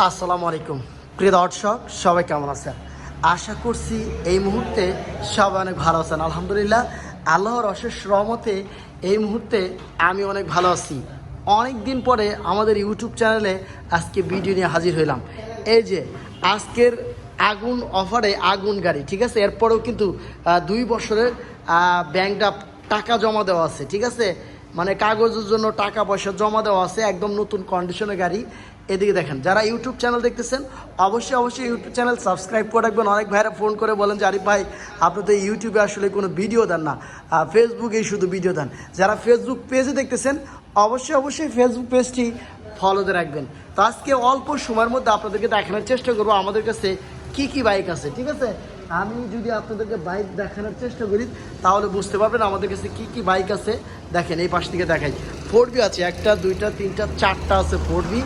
আসসালামু আলাইকুম। প্রিয় দর্শক, সবাই কেমন আছেন? আশা করছি এই মুহূর্তে সবাই অনেক ভালো আছেন। আলহামদুলিল্লাহ, আল্লাহর অশেষ রহমতে এই মুহূর্তে আমি অনেক ভালো আছি। অনেক দিন পরে আমাদের ইউটিউব চ্যানেলে আজকে ভিডিও নিয়ে হাজির হইলাম। এই যে, আজকের আগুন অফারে আগুন গাড়ি, ঠিক আছে? এরপরেও কিন্তু দুই বছরের ব্যাংকটা টাকা জমা দেওয়া আছে, ঠিক আছে? মানে কাগজের জন্য টাকা পয়সা জমা দেওয়া আছে, একদম নতুন কন্ডিশনের গাড়ি। এদিকে দেখেন, যারা ইউটিউব চ্যানেল দেখতেছেন, অবশ্যই অবশ্যই ইউটিউব চ্যানেল সাবস্ক্রাইব করে রাখবেন। অনেক ভাইরা ফোন করে বলেন যে আরিফ ভাই, আপনি তো ইউটিউবে আসলে কোনো ভিডিও দেন না। ফেসবুকেই শুধু ভিডিও দেন। যারা ফেসবুক পেজে দেখতেছেন, অবশ্যই অবশ্যই ফেসবুক পেজটি ফলোতে রাখবেন। তো আজকে অল্প সময়ের মধ্যে আপনাদেরকে দেখানোর চেষ্টা করব আমাদের কাছে কি কি বাইক আছে, ঠিক আছে? আমি যদি আপনাদেরকে বাইক দেখানোর চেষ্টা করি, তাহলে বুঝতে পারবেন আমাদের কাছে কি কি বাইক আছে। দেখেন, এই পাশ থেকে দেখাই। ফোর আছে একটা, দুইটা, তিনটা, চারটা আছে ফোর বি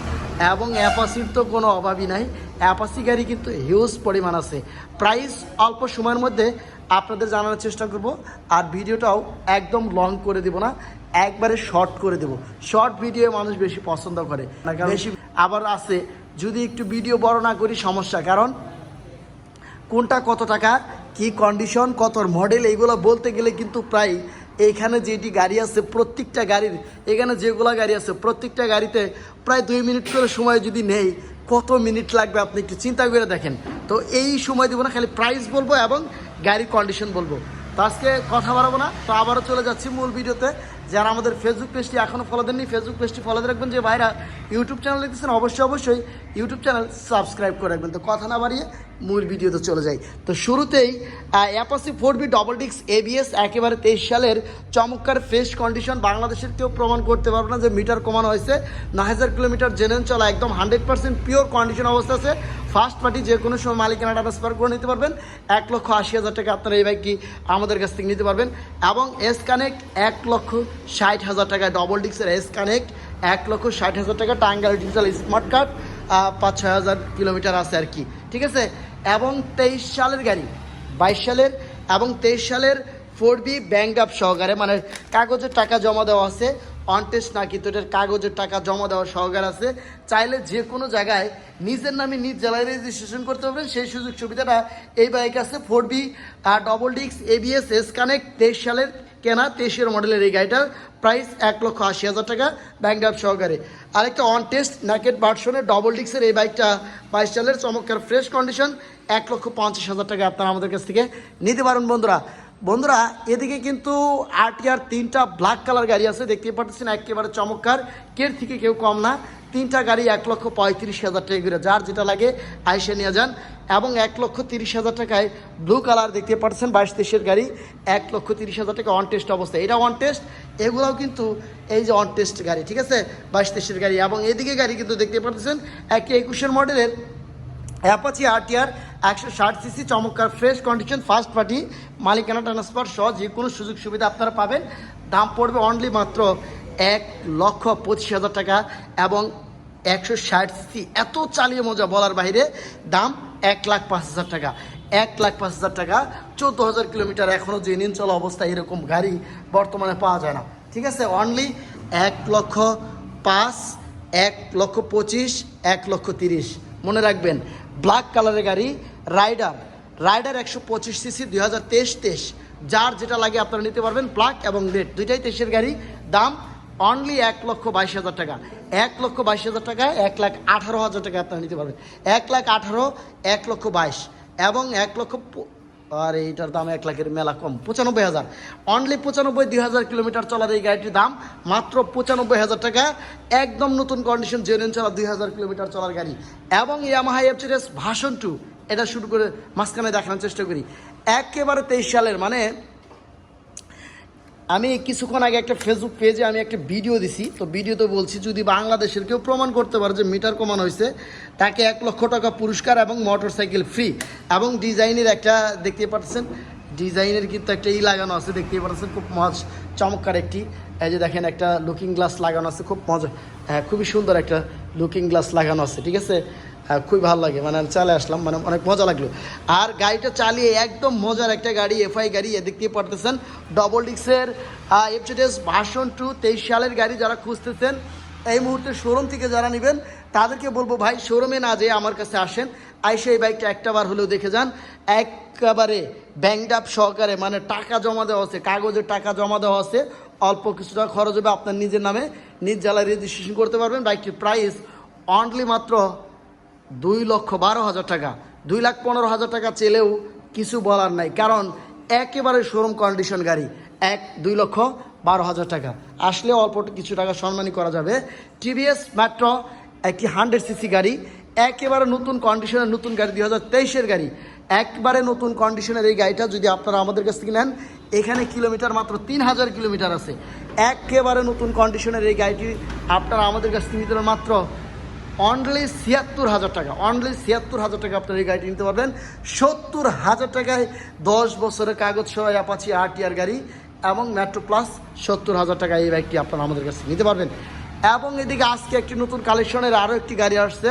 এবং অ্যাপাসির তো কোনো অভাবই নাই। অ্যাপাসি গাড়ি কিন্তু হিউজ পরিমাণ আছে। প্রাইস অল্প সময়ের মধ্যে আপনাদের জানানোর চেষ্টা করব। আর ভিডিওটাও একদম লং করে দেব না একবারে শর্ট করে দেব। শর্ট ভিডিও মানুষ বেশি পছন্দ করে। বেশি আবার আছে যদি একটু ভিডিও বড় না করি সমস্যা। কারণ কোনটা কত টাকা কি কন্ডিশন কত মডেল এইগুলো বলতে গেলে কিন্তু প্রায় এইখানে যেটি গাড়ি আছে, প্রত্যেকটা গাড়ির, এখানে যেগুলো গাড়ি আছে, প্রত্যেকটা গাড়িতে প্রায় দুই মিনিট করে সময় যদি নেই, কত মিনিট লাগবে আপনি একটু চিন্তা করে দেখেন। তো এই সময় দেবো না, খালি প্রাইস বলব এবং গাড়ির কন্ডিশন বলব। তো আজকে কথা বাড়াবো না, তো আবারও চলে যাচ্ছি মূল ভিডিওতে। যারা আমাদের ফেসবুক পেজটি এখনও ফলো দেননি ফেসবুক পেজটি ফলো দিয়ে রাখবেন। যে ভাইরা ইউটিউব চ্যানেল দেখতেছেন, অবশ্যই অবশ্যই ইউটিউব চ্যানেল সাবস্ক্রাইব করে রাখবেন। তো কথা না বাড়িয়ে মূল ভিডিওতে চলে যাই। তো শুরুতেই অ্যাপাসি ফোর বি ডবল ডিক্স এবিএস একেবারে তেইশ সালের চমৎকার ফ্রেশ কন্ডিশন বাংলাদেশের কেউ প্রমাণ করতে পারবে না যে মিটার কমানো হয়েছে। নয় হাজার কিলোমিটার জেনে চলা একদম হান্ড্রেড পার্সেন্ট পিওর কন্ডিশন অবস্থা আছে। ফার্স্ট পার্টি যে কোনো সময় মালিকানা ট্রান্সফার করে নিতে পারবেন। এক লক্ষ আশি হাজার টাকা আপনারা এই বাইকটি আমাদের কাছ থেকে নিতে পারবেন। এবং এস কানেক্ট এক লক্ষ ষাট হাজার টাকা ডবল ডিক্সের এস কানেক্ট এক লক্ষ ষাট হাজার টাকা টাঙ্গাইল ডিজিটাল স্মার্ট কার্ড পাঁচ ছয় হাজার কিলোমিটার আছে আর কি। ঠিক আছে? এবং তেইশ সালের গাড়ি, বাইশ সালের এবং তেইশ সালের ফোর বি ব্যাংক আপ সহকারে মানে কাগজের টাকা জমা দেওয়া আছে, অনটেস্ট না, কিন্তু এটার কাগজের টাকা জমা দেওয়ার সহকার আছে। চাইলে যে কোনো জায়গায় নিজের নামে নিজ জেলায় রেজিস্ট্রেশন করতে পারবেন। সেই সুযোগ সুবিধাটা এই বাইক আছে ফোর বি ডবল ডিক্স এবিএস এস কানেক্ট তেইশ সালের কেনা তেইশের মডেলের এই গাড়িটার প্রাইস এক লক্ষ আশি হাজার টাকা ব্যাঙ্ক ড্রাফ সহকারে। আরেকটা অন টেস্ট ন্যাকেট ভার্সনের ডবল ডিক্সের এই বাইকটা বাইশ চালের চমৎকার ফ্রেশ কন্ডিশন এক লক্ষ পঞ্চাশ হাজার টাকা আপনারা আমাদের কাছ থেকে নিতে পারেন বন্ধুরা। বন্ধুরা, এদিকে কিন্তু আরটিআর তিনটা ব্ল্যাক কালার গাড়ি আছে দেখতে পাচ্ছেন একেবারে চমৎকার। কের থেকে কেউ কম না। তিনটা গাড়ি এক লক্ষ পঁয়ত্রিশ হাজার টাকা যার যেটা লাগে আইসে নিয়ে যান। এবং এক লক্ষ তিরিশ হাজার টাকায় ব্লু কালার দেখতে পাচ্ছেন বাইশ তেইশের গাড়ি, এক লক্ষ তিরিশ হাজার টাকা অন টেস্ট অবস্থা। এটা অন টেস্ট এগুলোও কিন্তু এই যে অন টেস্ট গাড়ি, ঠিক আছে? বাইশ তেইশের গাড়ি। এবং এদিকে গাড়ি কিন্তু দেখতে পাচ্ছেন একটি একুশের মডেলের অ্যাপাচি আরটিআর একশো ষাট সিসি চমৎকার ফ্রেশ কন্ডিশন ফার্স্ট পার্টি মালিকানা ট্রান্সফার সহ যে কোনো সুযোগ সুবিধা আপনারা পাবেন। দাম পড়বে অনলি মাত্র এক লক্ষ পঁচিশ হাজার টাকা এবং একশো ষাট সিসি এত চালিয়ে মজা বলার বাইরে দাম এক লাখ পাঁচ হাজার টাকা। এক লাখ পাঁচ হাজার টাকা, চোদ্দ হাজার কিলোমিটার এখনও যে নিন চলা অবস্থা এরকম গাড়ি বর্তমানে পাওয়া যায় না। ঠিক আছে? অনলি এক লক্ষ পাঁচ, এক লক্ষ পঁচিশ, এক লক্ষ তিরিশ। মনে রাখবেন ব্ল্যাক কালারের গাড়ি রাইডার রাইডার একশো পঁচিশ সিসি দুই হাজার তেইশ তেইশ। যার যেটা লাগে আপনারা নিতে পারবেন ব্ল্যাক এবং রেড দুইটাই তেইশের গাড়ি। দাম অনলি এক লক্ষ বাইশ হাজার টাকা। এক লক্ষ বাইশ হাজার টাকা এক লাখ আঠারো হাজার টাকা আপনারা নিতে পারবেন। এক লাখ আঠারো, এক লক্ষ বাইশ এবং এক লক্ষ আর এইটার দাম এক লাখের মেলা কম। পঁচানব্বই হাজার। অনলি পঁচানব্বই, দুই হাজার কিলোমিটার চলার এই গাড়িটির দাম মাত্র পঁচানব্বই হাজার টাকা। একদম নতুন কন্ডিশন জেনুইন চলা, দুই হাজার কিলোমিটার চলার গাড়ি। এবং ইয়ামাহা এফচিএস ভাষণ টু এটা শুরু করে মাঝখানে দেখানোর চেষ্টা করি। একেবারে তেইশ সালের মানে আমি কিছুক্ষণ আগে একটা ফেসবুক পেজে আমি একটা ভিডিও দিছি। তো ভিডিওতে বলছি, যদি বাংলাদেশের কেউ প্রমাণ করতে পারে যে মিটার কমানো হয়েছে, তাকে এক লক্ষ টাকা পুরস্কার এবং মোটর সাইকেল ফ্রি এবং ডিজাইনের একটা দেখতে পাচ্ছেন ডিজাইনের কিন্তু একটা ই লাগানো আছে দেখতে পাচ্ছেন খুব মজ, চমৎকার একটি, এই যে দেখেন একটা লুকিং গ্লাস লাগানো আছে, খুব মজা হ্যাঁ খুবই সুন্দর একটা লুকিং গ্লাস লাগানো আছে, ঠিক আছে? খুবই ভালো লাগে। মানে আমি চালে আসলাম মানে অনেক মজা লাগল। আর গাড়িটা চালিয়ে একদম মজার একটা গাড়ি এফআই গাড়ি, এদিক দিয়ে পড়তেছেন ডবল ডিক্সের এফচিডিএস ভার্সন টু তেইশ সালের গাড়ি যারা খুঁজতেছেন, এই মুহূর্তে শোরুম থেকে যারা নেবেন, তাদেরকে বলব ভাই শোরুমে না যেয়ে আমার কাছে আসেন। আইসে এই বাইকটা একটা বার হলেও দেখে যান। একেবারে ব্যাংক আপ সহকারে মানে টাকা জমা দেওয়া আছে কাগজের টাকা জমা দেওয়া আছে। অল্প কিছু টাকা খরচ হবে আপনার নিজের নামে। নিজ জেলায় রেজিস্ট্রেশন করতে পারবেন। বাইকটির প্রাইস অনলি মাত্র দুই লক্ষ বারো হাজার টাকা, দুই লাখ পনেরো হাজার টাকা চেলেও কিছু বলার নাই। কারণ একেবারে শোরুম কন্ডিশন গাড়ি, এক, দুই লক্ষ বারো হাজার টাকা। আসলে অল্প কিছু টাকা সম্মানী করা যাবে। টিভিএস মেট্রো একটি হান্ড্রেড সিসি গাড়ি, একেবারে নতুন কন্ডিশনের নতুন গাড়ি, দুই হাজার তেইশের গাড়ি। একবারে নতুন কন্ডিশনের এই গাড়িটা যদি আপনারা আমাদের কাছ থেকে নেন, এখানে কিলোমিটার মাত্র তিন হাজার কিলোমিটার আছে। একেবারে নতুন কন্ডিশনের এই গাড়িটি আপনারা আমাদের কাছ থেকে মাত্র অনলি ছিয়াত্তর হাজার টাকা। অনলি ছিয়াত্তর হাজার টাকা আপনার এই গাড়িটি নিতে পারবেন। সত্তর হাজার টাকায় দশ বছরের কাগজ সহ অ্যাপাচি আর টিআর গাড়ি এবং মেট্রো প্লাস সত্তর হাজার টাকা এই বাইকটি আপনারা আমাদের কাছে নিতে পারবেন। এবং এদিকে আজকে একটি নতুন কালেকশনের আরও একটি গাড়ি আসছে।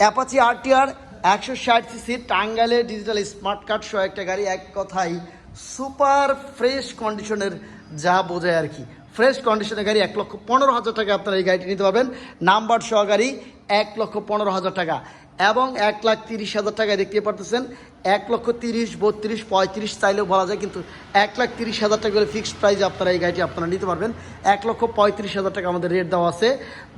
অ্যাপাচি আর টিআর একশো ষাট সিসি টাঙ্গাইলে ডিজিটাল স্মার্ট কার্ড সহ একটা গাড়ি। এক কথায় সুপার ফ্রেশ কন্ডিশনের যা বোঝায় আর কি। ফ্রেশ কন্ডিশনের গাড়ি এক লক্ষ পনেরো হাজার টাকা আপনারা এই গাড়িটি নিতে পারবেন। নাম্বার সহ গাড়ি এক লক্ষ পনেরো হাজার টাকা। এবং এক লাখ তিরিশ হাজার টাকায় দেখতে পারতেছেন, এক লক্ষ তিরিশ, বত্রিশ, পঁয়ত্রিশ চাইলেও বলা যায়, কিন্তু এক লাখ তিরিশ হাজার টাকা করে ফিক্সড প্রাইজে আপনারা এই গাড়িটি আপনারা নিতে পারবেন। এক লক্ষ পঁয়ত্রিশ হাজার টাকা আমাদের রেট দেওয়া আছে।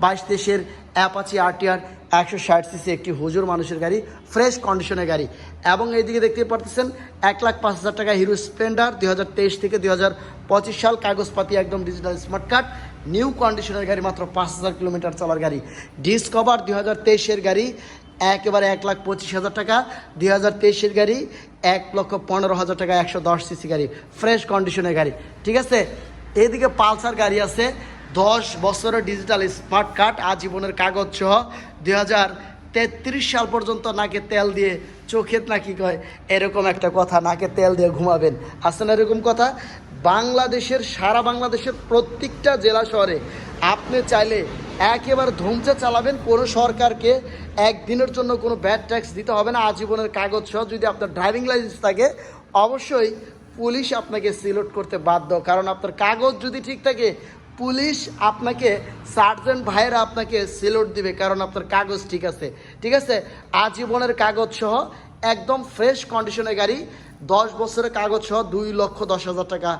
বাইশ দেশের অ্যাপাচি আরটিআর একশো ষাট সিসি একটি হুজুর মানুষের গাড়ি ফ্রেশ কন্ডিশনের গাড়ি। এবং এইদিকে দেখতে পারতেছেন, এক লাখ পাঁচ হাজার টাকা হিরো স্প্লেন্ডার দুই হাজার তেইশ থেকে দুই হাজার পঁচিশ সাল কাগজপাতি একদম ডিজিটাল স্মার্ট কার্ড নিউ কন্ডিশনের গাড়ি মাত্র পাঁচ হাজার কিলোমিটার চলার গাড়ি। ডিসকভার দুই হাজার তেইশের গাড়ি একেবারে এক লাখ পঁচিশ হাজার টাকা, দুই হাজার তেইশের গাড়ি, এক লক্ষ পনেরো হাজার টাকা, একশো দশ সিসি গাড়ি, ফ্রেশ কন্ডিশনের গাড়ি, ঠিক আছে? এদিকে পালসার গাড়ি আছে, দশ বছরের ডিজিটাল স্মার্ট কার্ড, আজীবনের কাগজ সহ দুই হাজার তেত্রিশ সাল পর্যন্ত নাকে তেল দিয়ে চোখের নাকি কয়, এরকম একটা কথা, নাকে তেল দিয়ে ঘুমাবেন। আছে না এরকম কথা? বাংলাদেশের, সারা বাংলাদেশের প্রত্যেকটা জেলা শহরে আপনি চাইলে একেবারে ধুমচে চালাবেন কোনো সরকারকে। একদিনের জন্য কোনো ব্যাড ট্যাক্স দিতে হবে না, আজীবনের কাগজ সহ যদি আপনার ড্রাইভিং লাইসেন্স থাকে, অবশ্যই পুলিশ আপনাকে সিলেক্ট করতে বাধ্য। কারণ আপনার কাগজ যদি ঠিক থাকে, পুলিশ আপনাকে সার্জেন্ট ভাইয়েরা আপনাকে সিলোট দিবে কারণ আপনার কাগজ ঠিক আছে। ঠিক আছে? আজীবনের কাগজ সহ, একদম ফ্রেশ কন্ডিশনের গাড়ি, দশ বছরের কাগজ সহ দুই লক্ষ দশ হাজার টাকা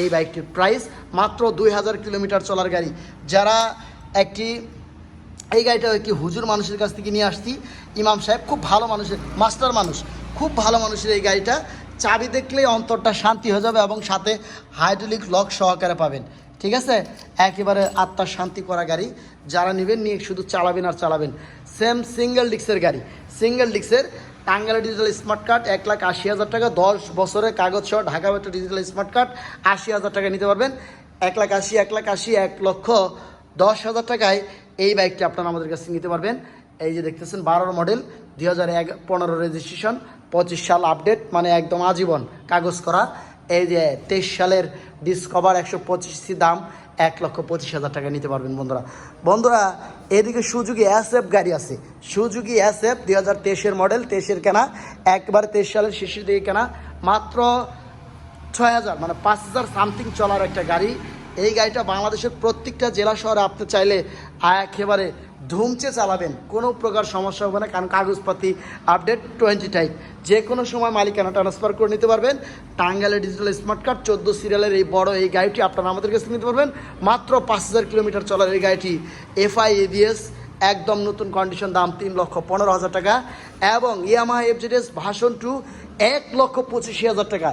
এই বাইকটির প্রাইস মাত্র দুই হাজার কিলোমিটার চলার গাড়ি। যারা একটি, এই গাড়িটা একটি হুজুর মানুষের কাছ থেকে নিয়ে আসছি। ইমাম সাহেব খুব ভালো মানুষের, মাস্টার মানুষ, খুব ভালো মানুষের এই গাড়িটা। চাবি দেখলেই অন্তরটা শান্তি হয়ে যাবে এবং সাথে হাইড্রোলিক লক সহকারে পাবেন। ঠিক আছে? একেবারে আত্মার শান্তি করা গাড়ি। যারা নেবেন, নিয়ে শুধু চালাবেন আর চালাবেন। সেম সিঙ্গেল ডিক্সের গাড়ি। সিঙ্গেল ডিক্সের টাঙ্গালা ডিজিটাল স্মার্ট কার্ড এক লাখ আশি হাজার টাকা, দশ বছরের কাগজ সহ ঢাকা ডিজিটাল স্মার্ট কার্ড আশি হাজার টাকা নিতে পারবেন। এক লাখ আশি, এক লাখ আশি, এক লক্ষ দশ হাজার টাকায় এই বাইকটি আপনারা আমাদের কাছে নিতে পারবেন। এই যে দেখতেছেন, বারোর মডেল, দুই হাজার এক, পনেরো রেজিস্ট্রেশন, পঁচিশ সাল আপডেট মানে একদম আজীবন কাগজ করা। এই যে তেইশ সালের ডিসকভার একশো পঁচিশটি দাম, এক লক্ষ পঁচিশ হাজার টাকা নিতে পারবেন বন্ধুরা। বন্ধুরা, এদিকে সুজুকি এস এফ গাড়ি আছে। সুজুকি এস এফ দুই হাজার তেইশের মডেল, তেইশের কেনা, একবারে তেইশ সালের শেষের দিকে কেনা, মাত্র ছয় হাজার মানে পাঁচ হাজার সামথিং চলার একটা গাড়ি। এই গাড়িটা বাংলাদেশের প্রত্যেকটা জেলা শহরে আপনি চাইলে একেবারে ধুমচে চালাবেন। কোনো প্রকার সমস্যা হবে না, কারণ কাগজপাতি আপডেট টোয়েন্টি টাইপ যে কোনো সময় মালিকানা ট্রান্সফার করে নিতে পারবেন। টাঙ্গাইলের ডিজিটাল স্মার্ট কার্ড চোদ্দ সিরিয়ালের এই বড় এই গাড়িটি আপনারা আমাদের কাছে নিতে পারবেন। মাত্র পাঁচ হাজার কিলোমিটার চলার এই গাড়িটি এফআই এবিএস একদম নতুন কন্ডিশন দাম তিন লক্ষ পনেরো হাজার টাকা। এবং ইয়ামা এফজেডএস ভাষণ টু এক লক্ষ পঁচাশি হাজার টাকা,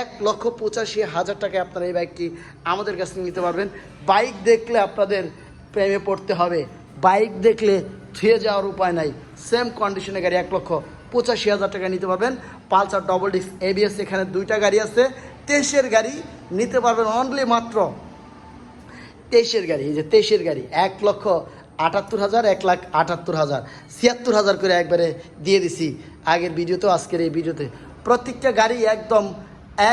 এক লক্ষ পঁচাশি হাজার টাকায় আপনারা এই বাইকটি আমাদের কাছ থেকে নিতে পারবেন। বাইক দেখলে আপনাদের প্রেমে পড়তে হবে। বাইক দেখলে থুয়ে যাওয়ার উপায় নাই। সেম কন্ডিশনের গাড়ি এক লক্ষ পঁচাশি হাজার টাকা নিতে পারবেন। পালসার ডবল ডিস্ক এবিএস এখানে দুইটা গাড়ি আছে। তেইশের গাড়ি নিতে পারবেন অনলি মাত্র তেইশের গাড়ি, এই যে তেইশের গাড়ি, এক লক্ষ আটাত্তর হাজার, এক লাখ আটাত্তর হাজার, ছিয়াত্তর হাজার করে একবারে দিয়ে দিছি। আগের ভিডিওতেও আজকের এই ভিডিওতে প্রত্যেকটা গাড়ি একদম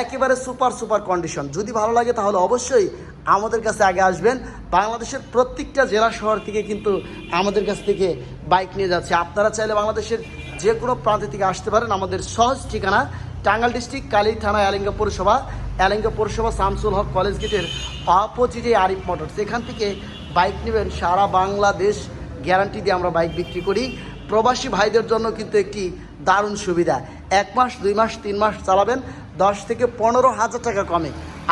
একেবারে সুপার সুপার কন্ডিশন যদি ভালো লাগে তাহলে অবশ্যই আমাদের কাছে আগে আসবেন। বাংলাদেশের প্রত্যেকটা জেলা শহর থেকে কিন্তু আমাদের কাছ থেকে বাইক নিয়ে যাচ্ছে। আপনারা চাইলে বাংলাদেশের যে কোনো প্রান্ত থেকে আসতে পারেন। আমাদের সহজ ঠিকানা টাঙ্গাল ডিস্ট্রিক্ট, কালী থানা, এলিঙ্গা পৌরসভা। এলিঙ্গা পৌরসভা, শামসুল হক কলেজ গেটের অপোজিটে আরিফ মোটরস। এখান থেকে বাইক নেবেন, সারা বাংলাদেশ গ্যারান্টি দিয়ে আমরা বাইক বিক্রি করি। প্রবাসী ভাইদের জন্য কিন্তু একটি দারুণ সুবিধা। এক মাস, দুই মাস, তিন মাস চালাবেন, দশ থেকে পনেরো হাজার টাকা কমে।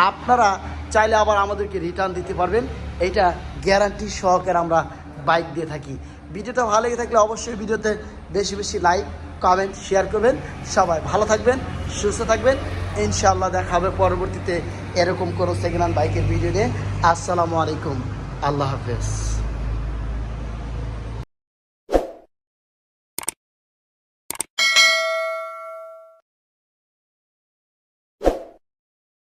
আপনারা চাইলে আবার আমাদেরকে রিটার্ন দিতে পারবেন। এটা গ্যারান্টি সহকারে আমরা বাইক দিয়ে থাকি। ভিডিওটা ভালো লেগে থাকলে অবশ্যই ভিডিওতে বেশি বেশি লাইক কমেন্ট শেয়ার করবেন। সবাই ভালো থাকবেন, সুস্থ থাকবেন। ইনশাআল্লাহ দেখা হবে পরবর্তীতে এরকম কোনো সেকেন্ড হ্যান্ড বাইকের ভিডিও নিয়ে। আসসালামু আলাইকুম। আল্লাহ হাফেজ।